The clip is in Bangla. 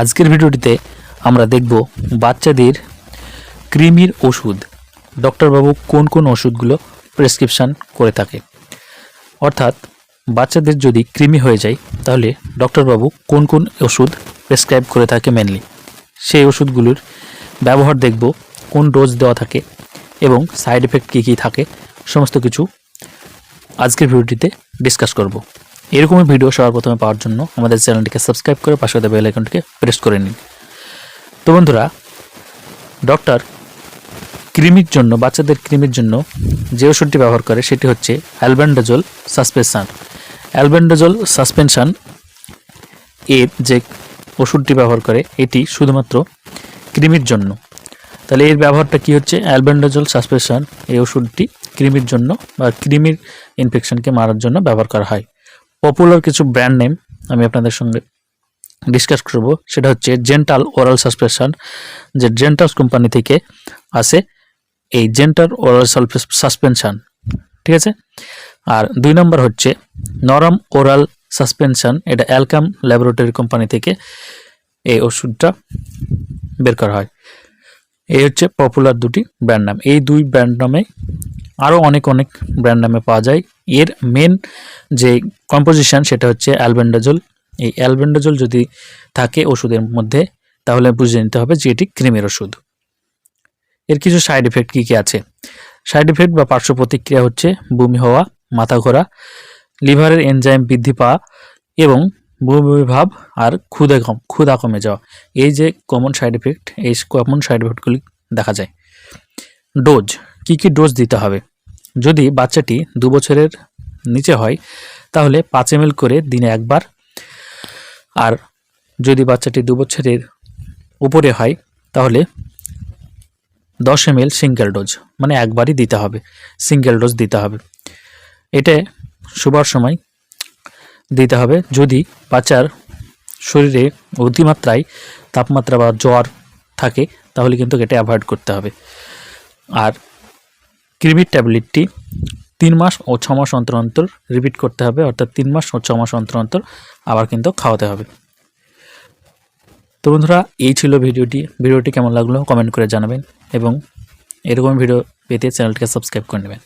আজকের ভিডিওটিতে আমরা দেখব বাচ্চাদের কৃমির ওষুধ। ডক্টরবাবু কোন কোন ওষুধগুলো প্রেসক্রিপশান করে থাকে? অর্থাৎ বাচ্চাদের যদি কৃমি হয়ে যায়, তাহলে ডক্টরবাবু কোন কোন ওষুধ প্রেসক্রাইব করে থাকে মেনলি সেই ওষুধগুলোর ব্যবহার দেখব, কোন ডোজ দেওয়া থাকে এবং সাইড এফেক্ট কী কী থাকে, সমস্ত কিছু আজকের ভিডিওটিতে ডিসকাস করব। এরকমই ভিডিও সবার প্রথমে পাওয়ার জন্য আমাদের চ্যানেলটিকে সাবস্ক্রাইব করে পাশে দেওয়া বেল আইকনটিকে প্রেস করে নিন। তো বন্ধুরা ডক্টর কৃমির জন্য, বাচ্চাদের কৃমির জন্য যে ওষুধটি ব্যবহার করে সেটি হচ্ছে অ্যালবেন্ডাজল সাসপেনশান অ্যালবেন্ডাজল সাসপেনশান এর যে ওষুধটি ব্যবহার করে, এটি শুধুমাত্র কৃমির জন্য। তাহলে এর ব্যবহারটা কি হচ্ছে? অ্যালবেন্ডাজল সাসপেনশান এই ওষুধটি কৃমির জন্য বা কৃমির ইনফেকশনকে মারার জন্য ব্যবহার করা হয়। পপুলার কিছু ব্র্যান্ড নেম আমি আপনাদের সঙ্গে ডিসকাস করব। সেটা হচ্ছে জেন্টাল ওরাল সাসপেনশন যে জেন্টাস কোম্পানি থেকে আসে এই জেন্টাল ওরাল সাসপেনশন ঠিক আছে? আর দুই নম্বর হচ্ছে নরম ওরাল সাসপেনশন এটা অ্যালকাম ল্যাবরেটরি কোম্পানি থেকে এই ওষুধটা বের করা হয়। এই হচ্ছে পপুলার দুটি ব্র্যান্ড নাম এই দুই ব্র্যান্ড নামে আরও অনেক অনেক ব্র্যান্ড নামে পাওয়া যায়। এর মেন যে কম্পোজিশন সেটা হচ্ছে অ্যালবেন্ডাজল এই অ্যালবেন্ডাজল যদি থাকে ওষুধের মধ্যে, তাহলে বুঝে নিতে হবে যে এটি ক্রিমের ওষুধ। এর কিছু সাইড এফেক্ট কী কী আছে? সাইড এফেক্ট বা পার্শ্ব প্রতিক্রিয়া হচ্ছে বমি হওয়া, মাথা ঘোরা, লিভারের এনজাইম বৃদ্ধি পাওয়া এবং বমি ভাব আর ক্ষুদে কম, ক্ষুধা কমে যাওয়া। এই যে কমন সাইড এফেক্ট এই কমন সাইড এফেক্টগুলি দেখা যায়। ডোজ কি কি ডোজ দিতে হবে? যদি বাচ্চাটি দু বছরের নিচে হয়, তাহলে পাঁচ এম করে দিনে একবার। আর যদি বাচ্চাটি দু বছরের উপরে হয়, তাহলে দশ এম সিঙ্গেল ডোজ মানে একবারই দিতে হবে সিঙ্গেল ডোজ দিতে হবে। এটা শোবার সময় দিতে হবে। যদি বাচ্চার শরীরে অতিমাত্রায় তাপমাত্রা বা জ্বর থাকে, তাহলে কিন্তু এটা অ্যাভয়েড করতে হবে। আর কৃমির ট্যাবলেটটি তিন মাস ও ছ মাস অন্তর অন্তর রিপিট করতে হবে, অর্থাৎ তিন মাস ও ছ মাস অন্তর অন্তর আবার কিন্তু খাওয়াতে হবে। তো বন্ধুরা, এই ছিল ভিডিওটি। ভিডিওটি কেমন লাগল কমেন্ট করে জানাবেন এবং এরকম ভিডিও পেতে চ্যানেলটিকে সাবস্ক্রাইব করে নেবেন।